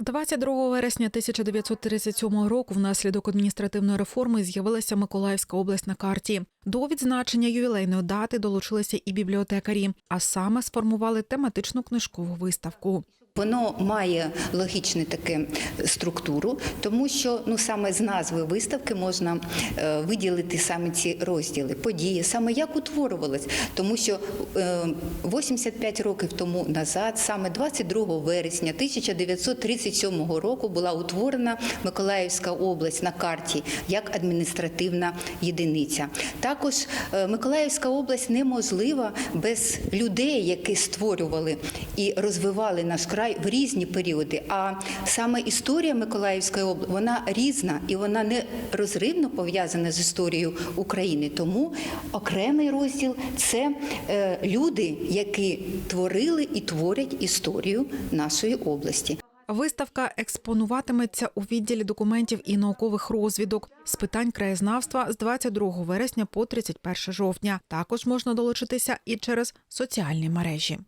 22 вересня 1937 року внаслідок адміністративної реформи з'явилася Миколаївська область на карті. До відзначення ювілейної дати долучилися і бібліотекарі, а саме сформували тематичну книжкову виставку. Воно має логічну таку структуру, тому що ну саме з назви виставки можна е, виділити саме ці розділи, події, саме як утворювалось. Тому що е, 85 років тому назад, саме 22 вересня 1937 року, була утворена Миколаївська область на карті як адміністративна єдиниця. Також е, Миколаївська область неможлива без людей, які створювали і розвивали наш край в різні періоди. А саме історія Миколаївської області вона різна і вона не розривно пов'язана з історією України. Тому окремий розділ це е, люди, які творили і творять історію нашої області. Виставка експонуватиметься у відділі документів і наукових розвідок з питань краєзнавства з 22 вересня по 31 жовтня. Також можна долучитися і через соціальні мережі.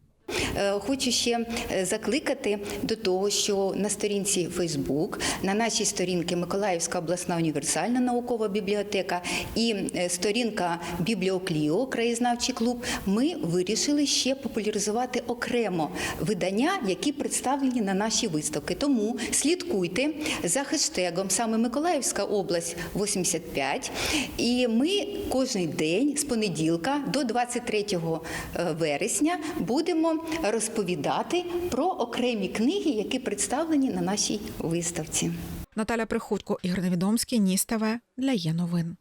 Е, Хочу ще е, закликати до того, що на сторінці Фейсбук, на нашій сторінці Миколаївська обласна універсальна наукова бібліотека і е, сторінка Бібліокліо, краєзнавчий клуб, ми вирішили ще популяризувати окремо видання, які представлені на нашій виставці. Тому слідкуйте за хештегом саме Миколаївська область 85. І ми кожен день з понеділка до 23 вересня будемо розповідати про окремі книги, які представлені на нашій виставці. Наталя Приходько, Ігор Невідомський, Ніс ТВ для є новин.